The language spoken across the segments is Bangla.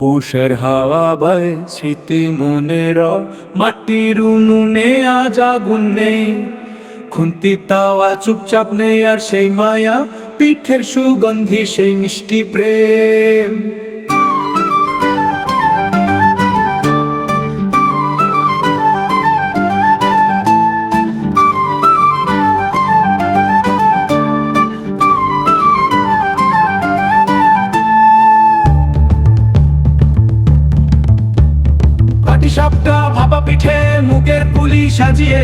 পৌষের হাওয়া বয় শীতে মনের মাটির উনুনে আজ আগুন নেই। খুন্তি তাওয়া চুপচাপ নেই আর সেই মায়া। পিঠের সুগন্ধি সেই মিষ্টি প্রেম। সাপটা ভাপা পিঠে মুখের পুলি সাজিয়ে,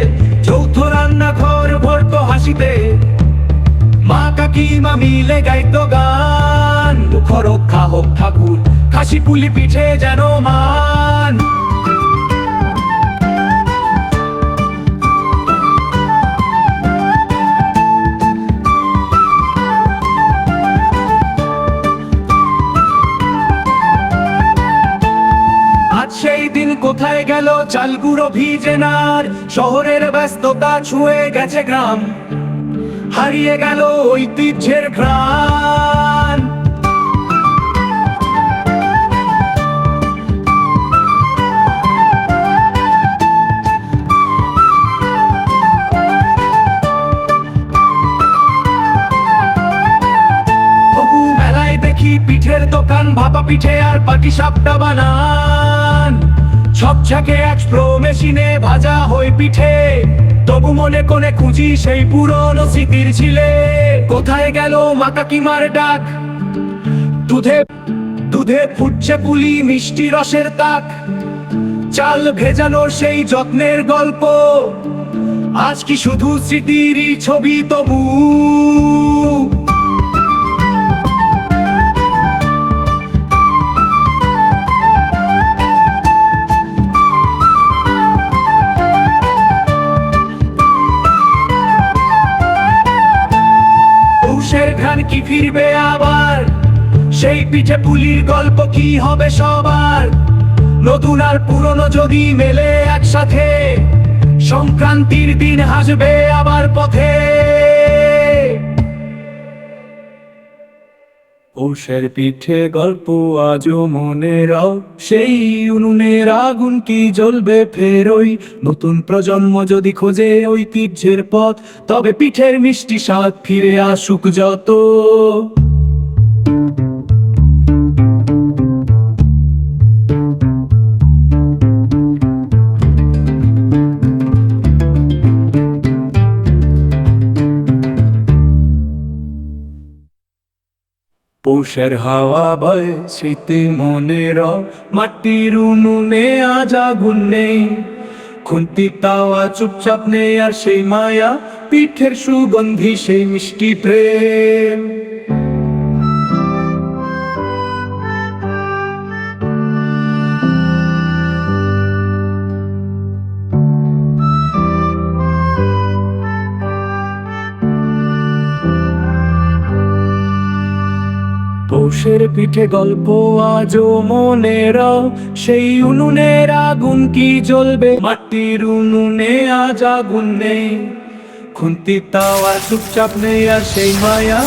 যৌথ রান্না ঘর ভরতো হাসিতে। মা কাকি কাকিমা মিলে গাইতো গান, দুঃখ রক্ষা হোক ঠাকুর, খাসি পুলি পিঠে যেন মান সেই দিন কোথায় গেল চালগুড়ো ভিজে নার শহরের ব্যস্ততা ছুঁয়ে গেছে গ্রাম। হারিয়ে গেল ঐতিহ্যের ঘ্রাণ। পিঠের দোকান, ভাপা পিঠে আর পাটি সাপটা বানান। সব ঝাঁকে এক্সপ্রো মেশিনে ভাজা হই পিঠে। তবু মনে কোনে খুঁজি সেই পুরনো স্মৃতির ছিলে কোথায় গেল মাকাকিমার ডাক? দুধে দুধে ফুটছে পুলি মিষ্টি রসের তাক। চাল ভেজানোর সেই যত্নের গল্প। আজ কি শুধু স্মৃতিরই ছবি তবু? পৌষের ঘ্রাণ কি ফিরবে আবার? সেই পিঠে পুলির গল্প কি হবে সবার? নতুন আর পুরনো যদি মেলে একসাথে, সংক্রান্তির দিন হাসবে আবার পথে। পৌষের পিঠে গল্প আজ মনে রাও। সেই উনুনের আগুন কি জ্বলবে ফেরোই? নতুন প্রজন্ম যদি খোঁজে ঐতিহ্যের পথ, তবে পিঠের মিষ্টি স্বাদ ফিরে আসুক যত। পৌষের হাওয়া বয়, স্মৃতি মনের মাটির উনুনে আজ আগুন নেই। খুন্তি তাওয়া চুপচাপ নেই আর সেই মায়া, পিঠের সুগন্ধি সেই মিষ্টি প্রেম। পৌষের পিঠে গল্প আজ মনের সেই উনুনের আগুন কি জ্বলবে? মাটির উনুনে আজ আগুন নেই। খুন্তি তাওয়া চুপচাপ নেই আর সেই মায়া।